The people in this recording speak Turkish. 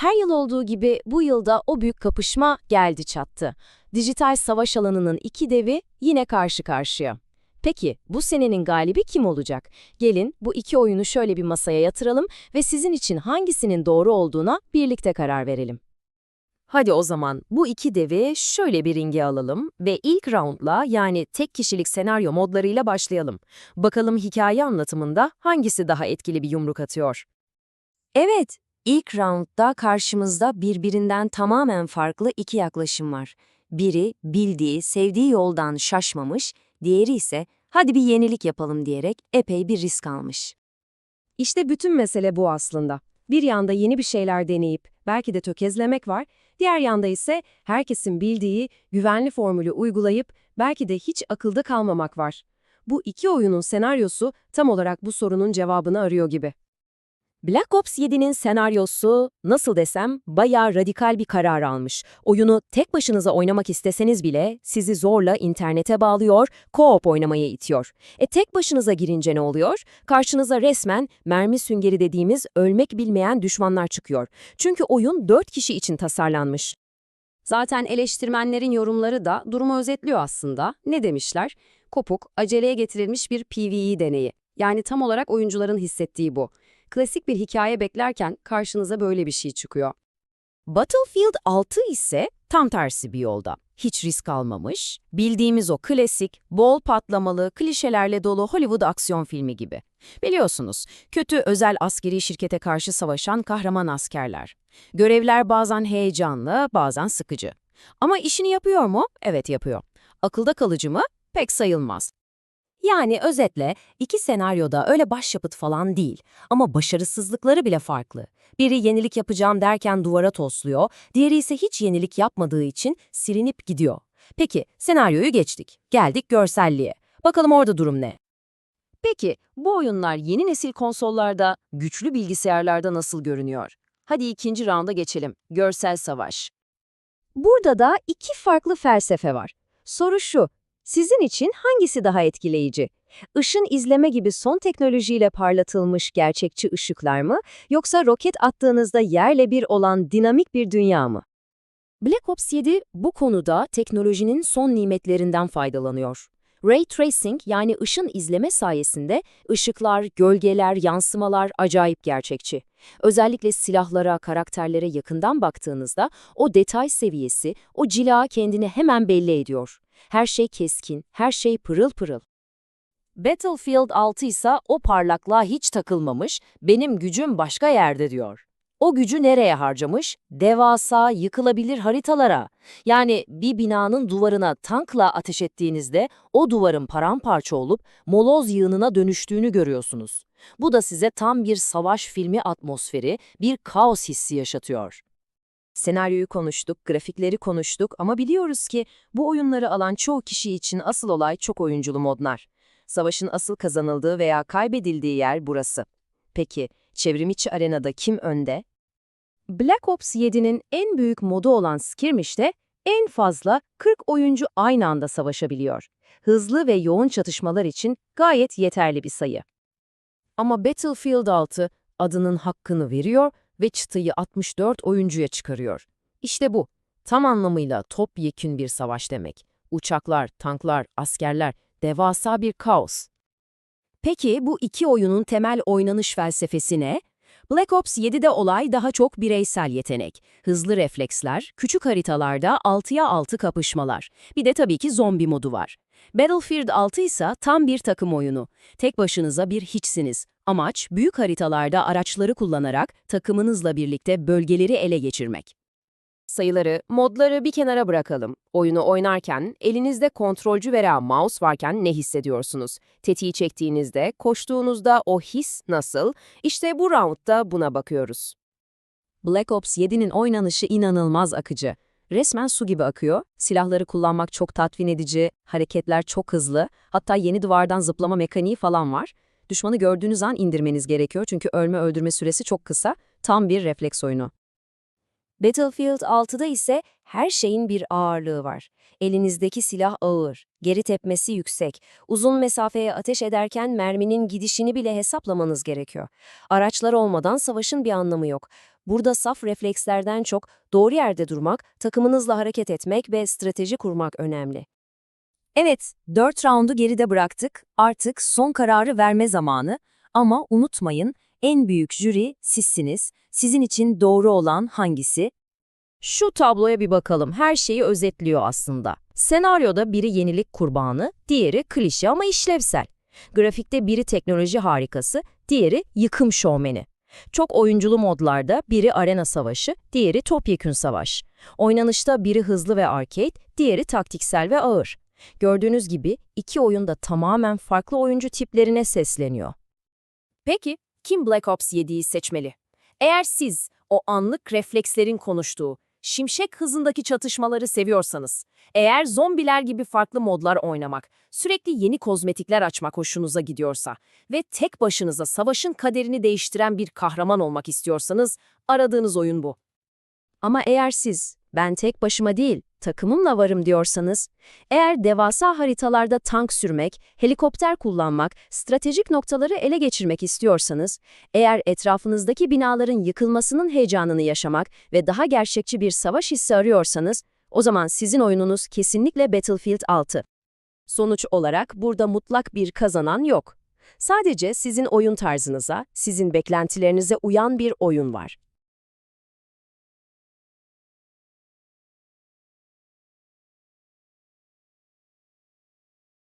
Her yıl olduğu gibi bu yılda o büyük kapışma geldi çattı. Dijital savaş alanının iki devi yine karşı karşıya. Peki bu senenin galibi kim olacak? Gelin bu iki oyunu şöyle bir masaya yatıralım ve sizin için hangisinin doğru olduğuna birlikte karar verelim. Hadi o zaman bu iki devi şöyle bir ringe alalım ve ilk roundla yani tek kişilik senaryo modlarıyla başlayalım. Bakalım hikaye anlatımında hangisi daha etkili bir yumruk atıyor? Evet, ilk roundda karşımızda birbirinden tamamen farklı iki yaklaşım var. Biri bildiği, sevdiği yoldan şaşmamış, diğeri ise hadi bir yenilik yapalım diyerek epey bir risk almış. İşte bütün mesele bu aslında. Bir yanda yeni bir şeyler deneyip belki de tökezlemek var, diğer yanda ise herkesin bildiği güvenli formülü uygulayıp belki de hiç akılda kalmamak var. Bu iki oyunun senaryosu tam olarak bu sorunun cevabını arıyor gibi. Black Ops 7'nin senaryosu, nasıl desem, bayağı radikal bir karar almış. Oyunu tek başınıza oynamak isteseniz bile sizi zorla internete bağlıyor, co-op oynamaya itiyor. E tek başınıza girince ne oluyor? Karşınıza resmen mermi süngeri dediğimiz ölmek bilmeyen düşmanlar çıkıyor. Çünkü oyun 4 kişi için tasarlanmış. Zaten eleştirmenlerin yorumları da durumu özetliyor aslında. Ne demişler? Kopuk, aceleye getirilmiş bir PvE deneyi. Yani tam olarak oyuncuların hissettiği bu. Klasik bir hikaye beklerken karşınıza böyle bir şey çıkıyor. Battlefield 6 ise tam tersi bir yolda. Hiç risk almamış, bildiğimiz o klasik, bol patlamalı, klişelerle dolu Hollywood aksiyon filmi gibi. Biliyorsunuz, kötü özel askeri şirkete karşı savaşan kahraman askerler. Görevler bazen heyecanlı, bazen sıkıcı. Ama işini yapıyor mu? Evet yapıyor. Akılda kalıcı mı? Pek sayılmaz. Yani özetle iki senaryoda öyle başyapıt falan değil ama başarısızlıkları bile farklı. Biri yenilik yapacağım derken duvara tosluyor, diğeri ise hiç yenilik yapmadığı için silinip gidiyor. Peki senaryoyu geçtik, geldik görselliğe. Bakalım orada durum ne? Peki bu oyunlar yeni nesil konsollarda, güçlü bilgisayarlarda nasıl görünüyor? Hadi ikinci raunda geçelim. Görsel savaş. Burada da iki farklı felsefe var. Soru şu, sizin için hangisi daha etkileyici? Işın izleme gibi son teknolojiyle parlatılmış gerçekçi ışıklar mı, yoksa roket attığınızda yerle bir olan dinamik bir dünya mı? Black Ops 7 bu konuda teknolojinin son nimetlerinden faydalanıyor. Ray Tracing yani ışın izleme sayesinde ışıklar, gölgeler, yansımalar acayip gerçekçi. Özellikle silahlara, karakterlere yakından baktığınızda o detay seviyesi, o cila kendini hemen belli ediyor. Her şey keskin, her şey pırıl pırıl. Battlefield 6 ise o parlaklığa hiç takılmamış, benim gücüm başka yerde diyor. O gücü nereye harcamış? Devasa, yıkılabilir haritalara. Yani bir binanın duvarına tankla ateş ettiğinizde o duvarın paramparça olup moloz yığınına dönüştüğünü görüyorsunuz. Bu da size tam bir savaş filmi atmosferi, bir kaos hissi yaşatıyor. Senaryoyu konuştuk, grafikleri konuştuk ama biliyoruz ki bu oyunları alan çoğu kişi için asıl olay çok oyunculu modlar. Savaşın asıl kazanıldığı veya kaybedildiği yer burası. Peki, çevrimiçi arenada kim önde? Black Ops 7'nin en büyük modu olan Skirmish'te en fazla 40 oyuncu aynı anda savaşabiliyor. Hızlı ve yoğun çatışmalar için gayet yeterli bir sayı. Ama Battlefield 6 adının hakkını veriyor ve çıtayı 64 oyuncuya çıkarıyor. İşte bu, tam anlamıyla topyekün bir savaş demek. Uçaklar, tanklar, askerler, devasa bir kaos. Peki bu iki oyunun temel oynanış felsefesi ne? Black Ops 7'de olay daha çok bireysel yetenek. Hızlı refleksler, küçük haritalarda 6'ya 6 kapışmalar. Bir de tabii ki zombi modu var. Battlefield 6 ise tam bir takım oyunu. Tek başınıza bir hiçsiniz. Amaç, büyük haritalarda araçları kullanarak takımınızla birlikte bölgeleri ele geçirmek. Sayıları, modları bir kenara bırakalım. Oyunu oynarken elinizde kontrolcü veya mouse varken ne hissediyorsunuz? Tetiği çektiğinizde, koştuğunuzda o his nasıl? İşte bu roundda buna bakıyoruz. Black Ops 7'nin oynanışı inanılmaz akıcı. Resmen su gibi akıyor, silahları kullanmak çok tatmin edici, hareketler çok hızlı, hatta yeni duvardan zıplama mekaniği falan var. Düşmanı gördüğünüz an indirmeniz gerekiyor çünkü ölme öldürme süresi çok kısa, tam bir refleks oyunu. Battlefield 6'da ise her şeyin bir ağırlığı var. Elinizdeki silah ağır, geri tepmesi yüksek. Uzun mesafeye ateş ederken merminin gidişini bile hesaplamanız gerekiyor. Araçlar olmadan savaşın bir anlamı yok. Burada saf reflekslerden çok doğru yerde durmak, takımınızla hareket etmek ve strateji kurmak önemli. Evet, 4 raundu geride bıraktık. Artık son kararı verme zamanı. Ama unutmayın, en büyük jüri sizsiniz. Sizin için doğru olan hangisi? Şu tabloya bir bakalım. Her şeyi özetliyor aslında. Senaryoda biri yenilik kurbanı, diğeri klişe ama işlevsel. Grafikte biri teknoloji harikası, diğeri yıkım şovmeni. Çok oyunculu modlarda biri arena savaşı, diğeri topyekün savaş. Oynanışta biri hızlı ve arcade, diğeri taktiksel ve ağır. Gördüğünüz gibi iki oyun da tamamen farklı oyuncu tiplerine sesleniyor. Peki, kim Black Ops 7'yi seçmeli? Eğer siz o anlık reflekslerin konuştuğu, şimşek hızındaki çatışmaları seviyorsanız, eğer zombiler gibi farklı modlar oynamak, sürekli yeni kozmetikler açmak hoşunuza gidiyorsa ve tek başınıza savaşın kaderini değiştiren bir kahraman olmak istiyorsanız, aradığınız oyun bu. Ama eğer siz, ben tek başıma değil, takımımla varım diyorsanız, eğer devasa haritalarda tank sürmek, helikopter kullanmak, stratejik noktaları ele geçirmek istiyorsanız, eğer etrafınızdaki binaların yıkılmasının heyecanını yaşamak ve daha gerçekçi bir savaş hissi arıyorsanız, o zaman sizin oyununuz kesinlikle Battlefield 6. Sonuç olarak burada mutlak bir kazanan yok. Sadece sizin oyun tarzınıza, sizin beklentilerinize uyan bir oyun var.